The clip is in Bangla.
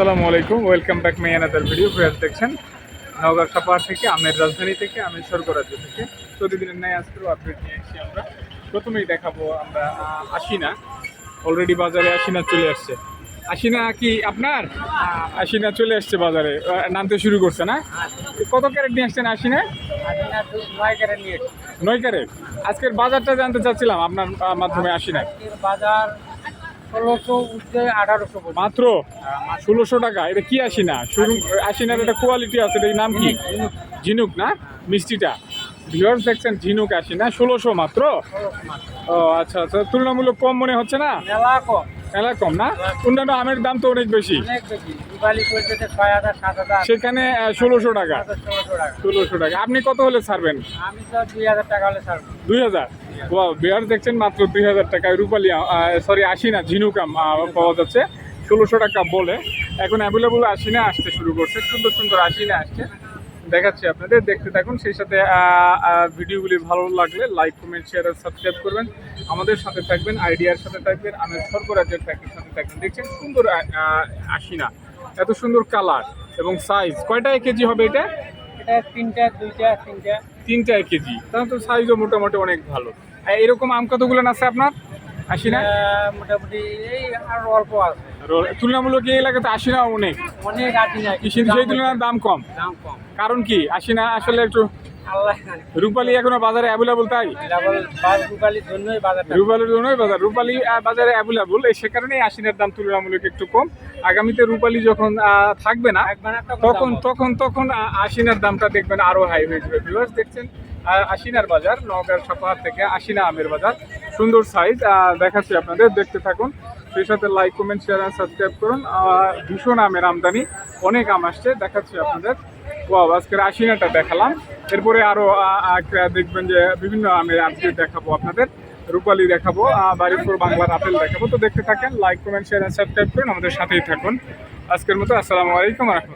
আসসালামু আলাইকুম welcome back my another video fair দেখছেন? নওগাঁ সাপাহার থেকে আমের রাজধানী থেকে আমি স্বর্গরাজ্য থেকে। প্রতিদিনের ন্যায় আজকেও আপডেট নিয়ে এসেছি আমরা। প্রথমেই দেখাবো আমরা আশিনা। অলরেডি বাজারে আশিনা চলে আসছে। আশিনা কি আপনার? আশিনা চলে আসছে বাজারে। নামতে শুরু করছে না? কত ক্যারেট নিয়ে আসছেন আশিনা? নয় কেটে নিয়ে নয় ক্যারেট? আজকের বাজারটা জানতে চাচ্ছিলাম আপনার মাধ্যমে আশিনা বাজার ষোলোশো উঠছে আঠারোশো মাত্র? ষোলোশো টাকা? এটা কি আশিনা? শুরু আশিনার একটা কোয়ালিটি আছে এটা নাম কি? ঝিনুক না? মিষ্টিটা। ভিউয়ার্স দেখছেন ঝিনুক আসিনা ষোলোশো মাত্র। ও আচ্ছা আচ্ছা তুলনামূলক কম মনে হচ্ছে না? মেলা কম। মেলা কম না? অন্যান্য আমের দাম তো অনেক বেশি। সেখানে ষোলোশো টাকা। ষোলোশো টাকা। আপনি কত হলে ছাড়বেন? আমি দুই হাজার হাজার? বিহার দেখছেন মাত্র দুই হাজার টাকায় রূপালি সরি আশি না ঝিনুক আম পাওয়া যাচ্ছে। ষোলোশো টাকা বলে। এখন অ্যাভেলেবল আশি না আসতে শুরু করছে। সুন্দর সুন্দর আশি না আসছে। দেখাচ্ছি আপনাদের দেখতে থাকুন। সেই সাথে ভিডিওগুলি ভালো লাগলে লাইক কমেন্ট শেয়ার আর সাবস্ক্রাইব করবেন। আমাদের সাথে থাকবেন আইডিয়ার সাথে থাকবেন আমি স্বর্গরাজ্যের প্যাকের সাথে থাকবেন। দেখছেন সুন্দর আশি না এত সুন্দর কালার এবং সাইজ কয়টা কেজি হবে এটা? এটা তিনটা দুইটা তিনটা। তিনটা কেজি। তাহলে তো সাইজও মোটামুটি অনেক ভালো। এরকম আম কতগুলো আছে আপনার? আশি না? মোটামুটি এই আর অল্প আছে। তুলনামূলক এই এলাকাতে আশি না অনেক। অনেক না সেই তুলনায় দাম কম। দাম কম। কারণ কি? আশি না আসলে একটু। রূপালি এখনও বাজারে অ্যাভেলেবল তাই? রুপালির জন্যই বাজার। রূপালি বাজারে অ্যাভেলেবল সে কারণেই আশিনার দাম তুলনামূলক একটু কম। আগামীতে রূপালি যখন থাকবে না তখন তখন তখন আ- আশিনার দামটা দেখবেন আরও হাই হয়ে যাবে। ভিউয়ার্স দেখছেন আ- আশিনার বাজার নওগাঁর সাপাহার থেকে আশিনা আমের বাজার। সুন্দর সাইজ দেখাচ্ছি আপনাদের দেখতে থাকুন। সেই সাথে লাইক কমেন্ট শেয়ার আর সাবস্ক্রাইব করুন। ভীষণ আমের আমদানি অনেক আম আসছে দেখাচ্ছি আপনাদের। ওয়াও আজকের আশিনাটা দেখালাম। এরপরে আরও আ- আ- দেখবেন যে বিভিন্ন আমের আপডেট দেখাবো আপনাদের। রূপালি দেখাবো আহ, বাড়িপুর বাংলার আপেল দেখাবো। তো দেখতে থাকেন লাইক কমেন্ট শেয়ার আর সাবস্ক্রাইব করুন। আমাদের সাথেই থাকুন। আজকের মতো আসসালামু আলাইকুম রহমতুল্লাহ।